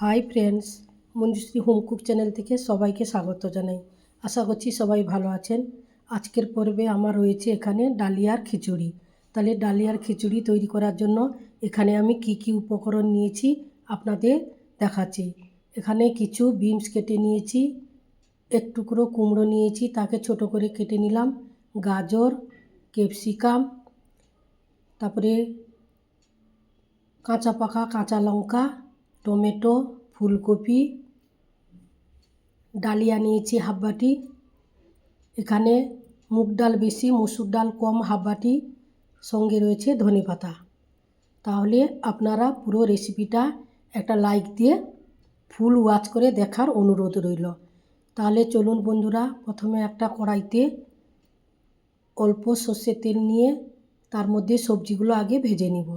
Hi friends Manjushree home cook channel থেকে সবাইকে স্বাগত জানাই। আশা করছি সবাই ভালো আছেন। আজকের পর্বে আমার রয়েছে এখানে ডালিয়ার খিচুড়ি। তাহলে ডালিয়ার খিচুড়ি তৈরি করার জন্য এখানে আমি কি কি উপকরণ নিয়েছি আপনাদের দেখাচ্ছি। এখানে কিছু বিনস কেটে নিয়েছি, এক টুকরো কুমড়ো নিয়েছি, তাকে ছোট করে কেটে নিলাম, গাজর ক্যাপসিকাম তারপরে কাঁচা পাকা কাঁচা লঙ্কা টমেটো, ফুলকপি, ডালিয়া নিয়েছি হাফ বাটি এখানে মুগ ডাল বেশি, মসুর ডাল কম হাফ বাটি সঙ্গে রয়েছে ধনে পাতা। তাহলে আপনারা পুরো রেসিপিটা একটা লাইক দিয়ে ফুল ওয়াচ করে দেখার অনুরোধ রইল। তাহলে চলুন বন্ধুরা, প্রথমে একটা কড়াইতে অল্প সর্ষের তেল নিয়ে তার মধ্যে সবজিগুলো আগে ভেজে নিব।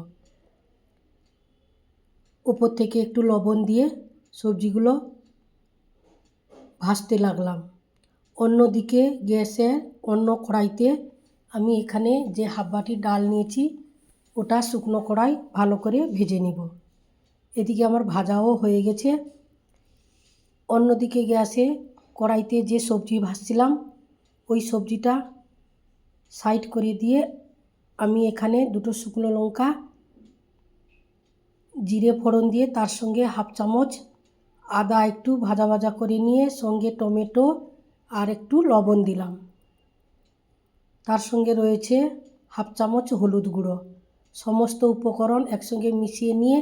ওপর থেকে একটু লবণ দিয়ে সবজিগুলো ভাজতে লাগলাম। অন্যদিকে গ্যাসে অন্য কড়াইতে আমি এখানে যে হাফ ডাল নিয়েছি, ওটা শুকনো কড়াই ভালো করে ভেজে নিব। এদিকে আমার ভাজাও হয়ে গেছে। অন্যদিকে গ্যাসে কড়াইতে যে সবজি ভাজছিলাম, ওই সবজিটা সাইড করে দিয়ে আমি এখানে দুটো শুকনো লঙ্কা জিরে ফোড়ন দিয়ে তার সঙ্গে হাফ চামচ আদা একটু ভাজা ভাজা করে নিয়ে সঙ্গে টমেটো আর একটু লবণ দিলাম। তার সঙ্গে রয়েছে হাফ চামচ হলুদ গুঁড়ো। সমস্ত উপকরণ একসঙ্গে মিশিয়ে নিয়ে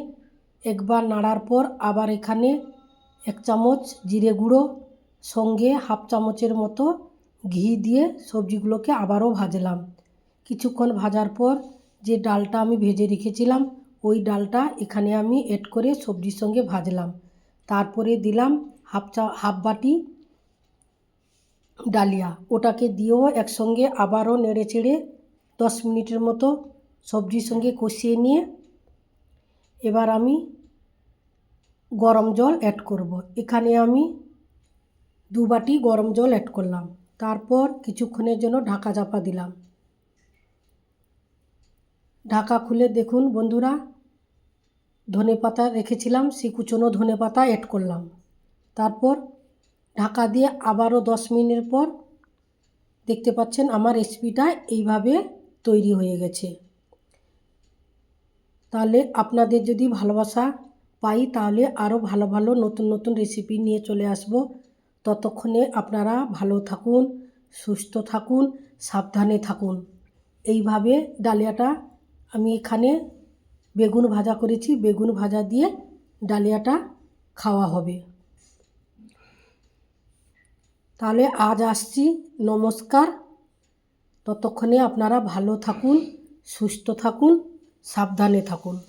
একবার নাড়ার পর আবার এখানে এক চামচ জিরে গুঁড়ো, সঙ্গে হাফ চামচের মতো ঘি দিয়ে সবজিগুলোকে আবারও ভাজলাম। কিছুক্ষণ ভাজার পর যে ডালটা আমি ভেজে রেখেছিলাম ওই ডালটা এখানে আমি এড করে সবজির সঙ্গে ভাজলাম। তারপরে দিলাম হাফ চা, হাফ বাটি ডালিয়া। ওটাকে দিয়েও একসঙ্গে আবারও নেড়ে চেড়ে দশ মিনিটের মতো সবজির সঙ্গে কষিয়ে নিয়ে এবার আমি গরম জল অ্যাড করব। এখানে আমি দু বাটি গরম জল অ্যাড করলাম। তারপর কিছুক্ষণের জন্য ঢাকা চাপা দিলাম। ঢাকা খুলে দেখুন বন্ধুরা ধনে পাতা রেখেছিলাম সেই কুচনো ধনে পাতা অ্যাড করলাম। তারপর ঢাকা দিয়ে আবারও দশ মিনিটের পর দেখতে পাচ্ছেন আমার রেসিপিটা এইভাবে তৈরি হয়ে গেছে। তাহলে আপনাদের যদি ভালোবাসা পাই, তাহলে আরও ভালো ভালো নতুন নতুন রেসিপি নিয়ে চলে আসব। ততক্ষণে আপনারা ভালো থাকুন, সুস্থ থাকুন, সাবধানে থাকুন। এইভাবে ডালিয়াটা আমি এখানে বেগুন ভাজা করেছি, বেগুন ভাজা দিয়ে ডালিয়াটা খাওয়া হবে। তাহলে আজ আসছি, নমস্কার। ততক্ষণে আপনারা ভালো থাকুন, সুস্থ থাকুন, সাবধানে থাকুন।